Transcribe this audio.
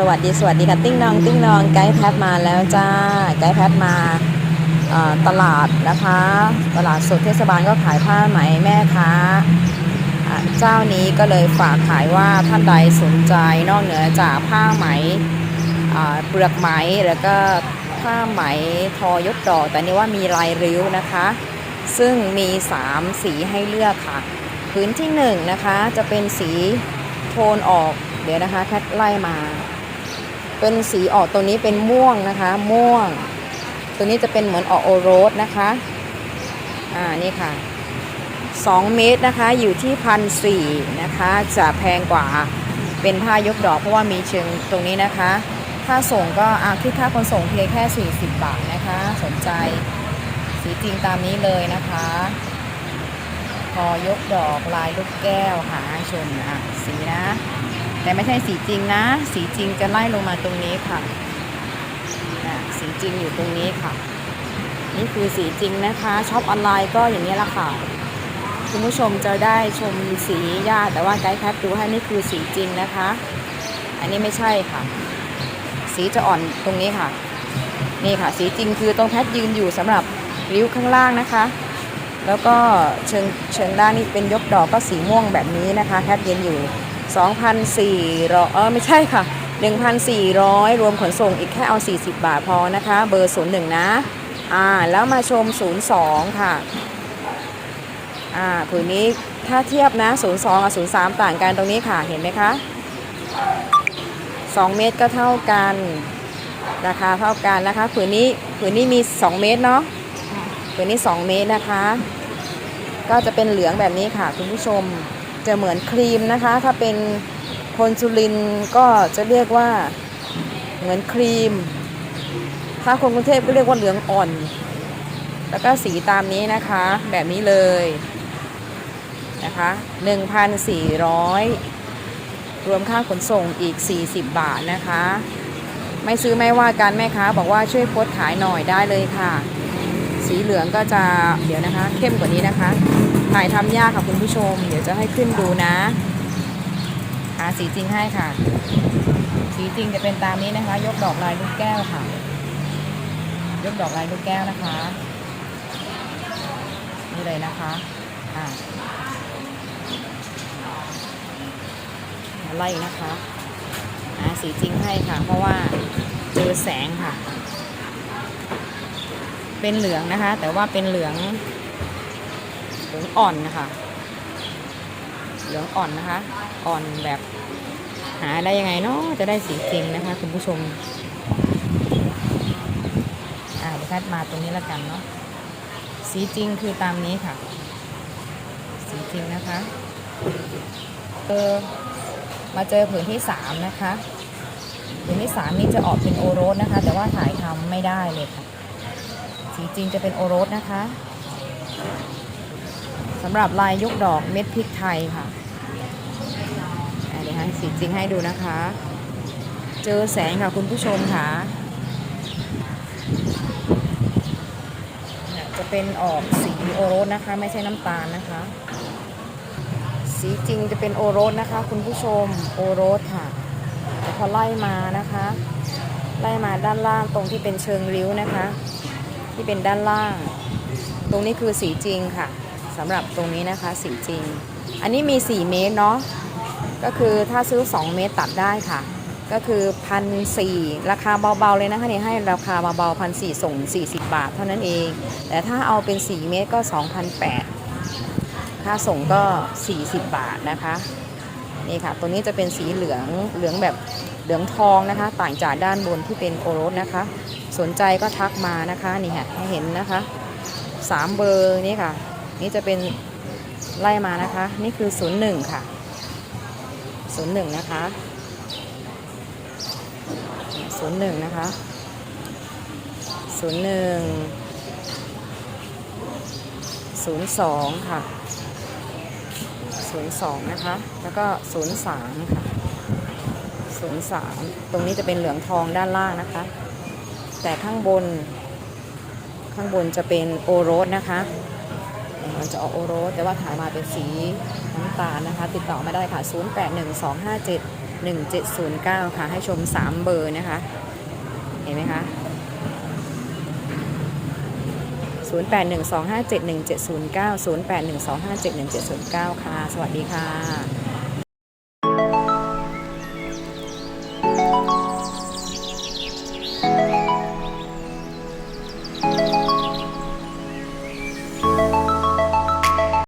สวัสดีสวัสดีค่ะติ้งนองติ้งนองไกด์แพทมาแล้วจ้าไกด์แพทมาตลาดนะคะ ตลาดสดเทศบาลก็ขายผ้าไหมแม่ค้าเจ้านี้ก็เลยฝากขายว่าท่านใดสนใจนอกเหนือจากผ้าไหมเปลือกไหมแล้วก็ผ้าไหมทอยกดอก แต่นี่ว่ามีลายริ้วนะคะ ซึ่งมี 3 สีให้เลือกค่ะพื้นที่1นะคะจะเป็นสีโทนออกเดี๋ยวนะคะแคทไล่มา เป็นสีออกตัวนี้เป็นม่วงนะคะ ม่วง ตัวนี้จะเป็นเหมือนออกโอโรสนะคะ อ่า นี่ค่ะ 2 เมตรนะคะ อยู่ที่พันสี่นะคะ จะแพงกว่าเป็นผ้ายกดอกเพราะว่ามีเชิงตรงนี้นะคะ ค่าส่งก็อาคิดค่าคนส่งเพียงแค่ 40 บาทนะคะ สนใจ สีจริงตามนี้เลยนะคะพอยกดอกลายลูกแก้วหาชมอะสีนะ แต่ไม่ใช่สีจริงนะ สีจริงจะไล่ลงมาตรงนี้ค่ะอะสีจริงอยู่ตรงนี้ค่ะ นี่คือสีจริงนะคะช็อปออนไลน์ก็อย่างนี้ละค่ะคุณผู้ชมจะได้ชมสียากแต่ว่าไกด์แคปดูให้นี่คือสีจริงนะคะ อันนี้ไม่ใช่ค่ะ สีจะอ่อนตรงนี้ค่ะ นี่ค่ะ สีจริงคือตรงแพทยืนอยู่สำหรับริ้วข้างล่างนะคะ แล้วก็เชิงเชิงด้านนี่เป็นยกดอกก็สีม่วงแบบนี้นะคะ แพทยืนอยู่ 2,400เออไม่ใช่ค่ะ 1,400 รวมขนส่งอีกแค่เอา 40 บาทพอนะคะ เบอร์ 01 นะ อ่า แล้วมาชม 02 ค่ะ อ่าผืนนี้ถ้าเทียบนะ 02 กับ 03 ต่างกันตรงนี้ค่ะ เห็นไหมคะ 2 เมตรก็เท่ากัน ราคาเท่ากันนะคะ ผืนนี้ ผืนนี้มี 2 เมตรเนาะ ผืนนี้ 2 เมตรนะคะ ก็จะเป็นเหลืองแบบนี้ค่ะ คุณผู้ชม จะเหมือนครีมนะคะ ถ้าเป็นคนสุรินก็จะเรียกว่าเหมือนครีม ถ้าคนกรุงเทพก็เรียกว่าเหลืองอ่อน แล้วก็สีตามนี้นะคะ แบบนี้เลยนะคะ1,400 รวมค่าขนส่งอีก 40 บาทนะคะ ไม่ซื้อไม่ว่ากันแม่ค้าบอกว่าช่วยโพสขายหน่อยได้เลยค่ะ สีเหลืองก็จะเดี๋ยวนะคะ เข้มกว่านี้นะคะ ถ่ายทำยากค่ะคุณผู้ชม เดี๋ยวจะให้ขึ้นดูนะหาสีจริงให้ค่ะ สีจริงจะเป็นตามนี้นะคะ ยกดอกลายลูกแก้วค่ะ ยกดอกลายลูกแก้วนะคะ นี่เลยนะคะอ่าไล่นะคะหาสีจริงให้ค่ะ เพราะว่าเจอแสงค่ะ เป็นเหลืองนะคะ แต่ว่าเป็นเหลืองเหลืองอ่อนนะคะ เหลืองอ่อนนะคะ อ่อนแบบหาได้ยังไงเนาะจะได้สีจริงนะคะ คุณผู้ชมอ่าเดี๋ยวแพทมาตรงนี้แล้วกันเนาะสีจริงคือตามนี้ค่ะ สีจริงนะคะเออมาเจอผืนที่สามนะคะผืนที่สามนี้จะออกเป็นโอโรสนะคะ แต่ว่าถ่ายทำไม่ได้เลยค่ะ สีจริงจะเป็นโอโรสนะคะสำหรับลายยกดอกเม็ดพริกไทยค่ะเดี๋ยวให้สีจริงให้ดูนะคะ เจอแสงค่ะคุณผู้ชมค่ะ จะเป็นออกสีโอโรสนะคะ ไม่ใช่น้ำตาลนะคะ สีจริงจะเป็นโอโรสนะคะ คุณผู้ชมโอโรสค่ะแต่พอไล่มานะคะ ไล่มาด้านล่างตรงที่เป็นเชิงริ้วนะคะ ที่เป็นด้านล่าง ตรงนี้คือสีจริงค่ะสำหรับตรงนี้นะคะสีจริง อันนี้มี 4 เมตรเนาะก็คือถ้าซื้อ 2 เมตรตัดได้ค่ะ ก็คือพันสราคาเบาๆเลยนะคะนี่ให้ราคาเบาๆพันสส่ง 40 บาทเท่านั้นเอง แต่ถ้าเอาเป็น 4 เมตรก็2,800ค่าส่งก็ 40 บาทนะคะนี่ค่ะ ตัวนี้จะเป็นสีเหลือง เหลืองแบบเหลืองทองนะคะ ต่างจากด้านบนที่เป็นโอรสนะคะ สนใจก็ทักมานะคะนี่ค่ะให้เห็นนะคะสามเบอร์นี้ค่ะ นี่จะเป็นไล่มานะคะ นี่คือ 01 ค่ะ 01 นะคะ 01 นะคะ 01 02 ค่ะ 02 นะคะ แล้วก็ 03 ค่ะ 03 ตรงนี้จะเป็นเหลืองทองด้านล่างนะคะ แต่ข้างบน ข้างบนจะเป็นโอโรสนะคะมันจะออกโอโรสแต่ว่าถ่ายมาเป็นสีน้ำตาลนะคะ ติดต่อมาได้ค่ะ 0812571709 ค่ะ ให้ชม 3 เบอร์นะคะ เห็นไหมคะ 0812571709 0812571709 ค่ะ สวัสดีค่ะ